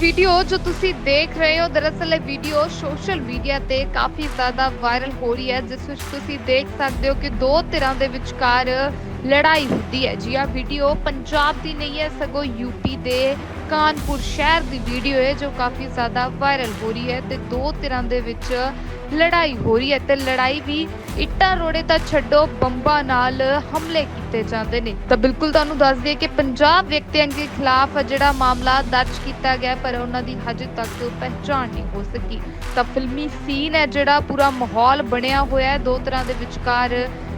Video ਜੋ ਤੁਸੀਂ ਦੇਖ ਰਹੇ ਹੋ, ਦਰਅਸਲ ਇਹ ਵੀਡੀਓ ਸੋਸ਼ਲ ਮੀਡੀਆ ਤੇ ਕਾਫੀ ਜ਼ਿਆਦਾ ਵਾਇਰਲ ਹੋ ਰਹੀ ਹੈ, ਜਿਸ ਵਿੱਚ ਤੁਸੀਂ ਦੇਖ ਸਕਦੇ ਹੋ ਕਿ ਦੋ ਧਿਰਾਂ ਦੇ ਵਿਚਕਾਰ ਲੜਾਈ ਹੁੰਦੀ ਹੈ। ਜੀ ਆ ਵੀਡੀਓ ਪੰਜਾਬ ਦੀ ਨਹੀਂ ਹੈ, ਸਗੋਂ ਯੂਪੀ ਦੇ ਕਾਨਪੁਰ ਸ਼ਹਿਰ ਦੀ ਵੀਡੀਓ ਹੈ ਜੋ ਕਾਫੀ ਜ਼ਿਆਦਾ ਵਾਇਰਲ ਹੋ ਰਹੀ ਹੈ ਤੇ ਦੋ ਧਿਰਾਂ ਦੇ ਵਿੱਚ ਲੜਾਈ ਹੋ ਰਹੀ ਹੈ ਤੇ ਲੜਾਈ ਵੀ ਇੱਟਾਂ ਰੋੜੇ ਤਾਂ ਛੱਡੋ, ਬੰਬਾਂ ਨਾਲ ਹਮਲੇ ਕੀਤੇ ਜਾਂਦੇ ਨੇ। ਤਾਂ ਬਿਲਕੁਲ ਤੁਹਾਨੂੰ ਦੱਸ ਦਈਏ ਕਿ ਪੰਜਾਬ ਵਿਅਕਤੀਆਂ ਦੇ ਖਿਲਾਫ ਜਿਹੜਾ ਮਾਮਲਾ ਦਰਜ ਕੀਤਾ ਗਿਆ, ਪਰ ਉਹਨਾਂ ਦੀ ਹਜੇ ਤੱਕ ਪਹਿਚਾਣ ਨਹੀਂ ਹੋ ਸਕੀ। ਤਾਂ ਫਿਲਮੀ ਸੀਨ ਹੈ ਜਿਹੜਾ ਪੂਰਾ ਮਾਹੌਲ ਬਣਿਆ ਹੋਇਆ ਹੈ, ਦੋ ਤਰ੍ਹਾਂ ਦੇ ਵਿਚਕਾਰ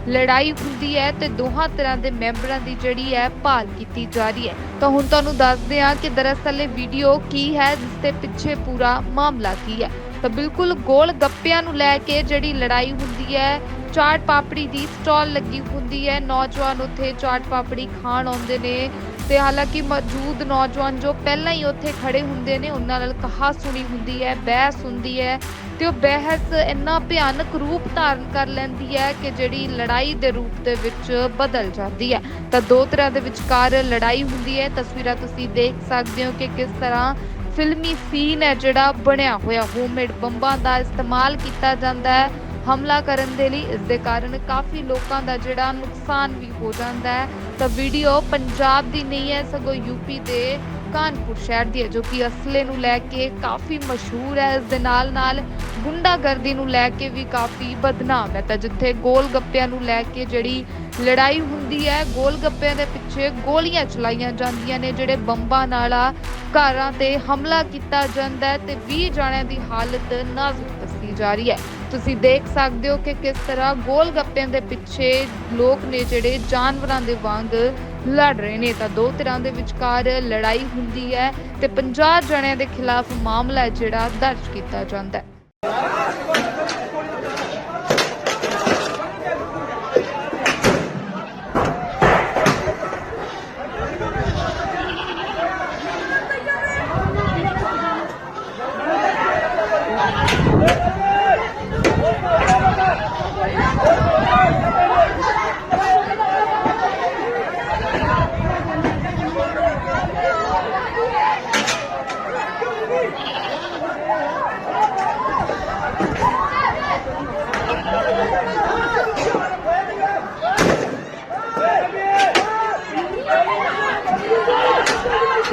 ਲੜਾਈ ਹੁੰਦੀ ਹੈ ਤੇ ਦੋਹਾਂ ਤਰ੍ਹਾਂ ਦੇ ਮੈਂਬਰਾਂ ਦੀ ਜਿਹੜੀ ਹੈ ਭਾਲ ਕੀਤੀ ਜਾ ਰਹੀ ਹੈ। ਤਾਂ ਹੁਣ ਤੁਹਾਨੂੰ ਦੱਸਦੇ ਹਾਂ ਕਿ ਦਰਅਸਲ ਇਹ ਵੀਡੀਓ ਕੀ ਹੈ, ਜਿਸ ਦੇ ਪਿੱਛੇ ਪੂਰਾ ਮਾਮਲਾ ਕੀ ਹੈ। ਤਾਂ ਬਿਲਕੁਲ ਗੋਲ ਗੱਪਿਆਂ ਨੂੰ ਲੈ ਕੇ ਜਿਹੜੀ ਲੜਾਈ ਹੁੰਦੀ ਹੈ, ਚਾਟ ਪਾਪੜੀ ਦੀ ਸਟਾਲ ਲੱਗੀ ਹੁੰਦੀ ਹੈ। ਨੌਜਵਾਨ ਉੱਥੇ ਚਾਟ ਪਾਪੜੀ ਖਾਣ ਆਉਂਦੇ ਨੇ। ਤੇ ਹਾਲਾਂਕਿ ਮੌਜੂਦ ਨੌਜਵਾਨ ਜੋ ਪਹਿਲਾਂ ਹੀ ਉੱਥੇ ਖੜੇ ਹੁੰਦੇ ਨੇ, ਉਹਨਾਂ ਨਾਲ ਕਹਾ ਸੁਣੀ ਹੁੰਦੀ ਹੈ, ਬਹਿਸ ਹੁੰਦੀ ਹੈ ਤੇ ਉਹ ਬਹਿਸ ਇੰਨਾ ਭਿਆਨਕ ਰੂਪ ਧਾਰਨ ਕਰ ਲੈਂਦੀ ਹੈ ਕਿ ਜਿਹੜੀ ਲੜਾਈ ਦੇ ਰੂਪ ਦੇ ਵਿੱਚ ਬਦਲ ਜਾਂਦੀ ਹੈ। ਤਾਂ ਦੋ ਤਰ੍ਹਾਂ ਦੇ ਵਿਚਕਾਰ ਲੜਾਈ ਹੁੰਦੀ ਹੈ, ਤਸਵੀਰਾਂ ਤੁਸੀਂ ਦੇਖ ਸਕਦੇ ਹੋ ਕਿ ਕਿਸ ਤਰ੍ਹਾਂ ਫਿਲਮੀ ਸੀਨ ਹੈ ਜਿਹੜਾ ਬਣਿਆ ਹੋਇਆ। ਹੋਮਮੇਡ ਬੰਬਾਂ ਦਾ ਇਸਤੇਮਾਲ ਕੀਤਾ ਜਾਂਦਾ ਹੈ। ਹਮਲਾ ਕਰਨ ਦੇ ਲਈ ਇਸ ਦੇ ਕਾਰਨ ਕਾਫੀ ਲੋਕਾਂ ਦਾ ਜਿਹੜਾ ਨੁਕਸਾਨ ਵੀ ਹੋ ਜਾਂਦਾ ਹੈ। ਤਾਂ ਵੀਡੀਓ ਪੰਜਾਬ ਦੀ ਨਹੀਂ ਹੈ, ਸਗੋਂ ਯੂਪੀ ਦੇ ਕਾਨਪੁਰ ਸ਼ਹਿਰ ਦੀ ਹੈ, ਜੋ ਕਿ ਅਸਲੇ ਨੂੰ ਲੈ ਕੇ ਕਾਫੀ ਮਸ਼ਹੂਰ ਹੈ। ਇਸ ਦੇ ਨਾਲ ਨਾਲ ਗੁੰਡਾਗਰਦੀ ਨੂੰ ਲੈ ਕੇ ਵੀ ਕਾਫੀ ਬਦਨਾਮ ਹੈ। ਤਾਂ ਜਿੱਥੇ ਗੋਲ ਗੱਪਿਆਂ ਨੂੰ ਲੈ ਕੇ ਜਿਹੜੀ ਲੜਾਈ ਹੁੰਦੀ ਹੈ, ਗੋਲ ਗੱਪਿਆਂ ਦੇ ਪਿੱਛੇ ਗੋਲੀਆਂ ਚਲਾਈਆਂ ਜਾਂਦੀਆਂ ਨੇ, ਜਿਹੜੇ ਬੰਬਾਂ ਨਾਲ ਘਰਾਂ ਤੇ ਹਮਲਾ ਕੀਤਾ ਜਾਂਦਾ ਹੈ ਤੇ 20 ਜਾਣਿਆਂ ਦੀ ਹਾਲਤ ਨਾਜ਼ੁਕ ਜਾ ਰਹੀ ਹੈ। ਤੁਸੀਂ ਦੇਖ ਸਕਦੇ ਹੋ ਕਿ ਕਿਸ ਤਰ੍ਹਾਂ ਗੋਲ ਗੱਪਿਆਂ ਦੇ ਪਿੱਛੇ ਲੋਕ ਨੇ ਜਿਹੜੇ ਜਾਨਵਰਾਂ ਦੇ ਵਾਂਗ ਲੜ ਰਹੇ ਨੇ। ਤਾਂ ਦੋ ਤਰ੍ਹਾਂ ਦੇ ਵਿਚਕਾਰ ਲੜਾਈ ਹੁੰਦੀ ਹੈ ਤੇ 50 ਜਣਿਆਂ ਦੇ ਖਿਲਾਫ ਮਾਮਲਾ ਜਿਹੜਾ ਦਰਜ ਕੀਤਾ ਜਾਂਦਾ ਹੈ।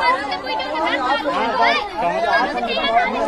बात से कोई नहीं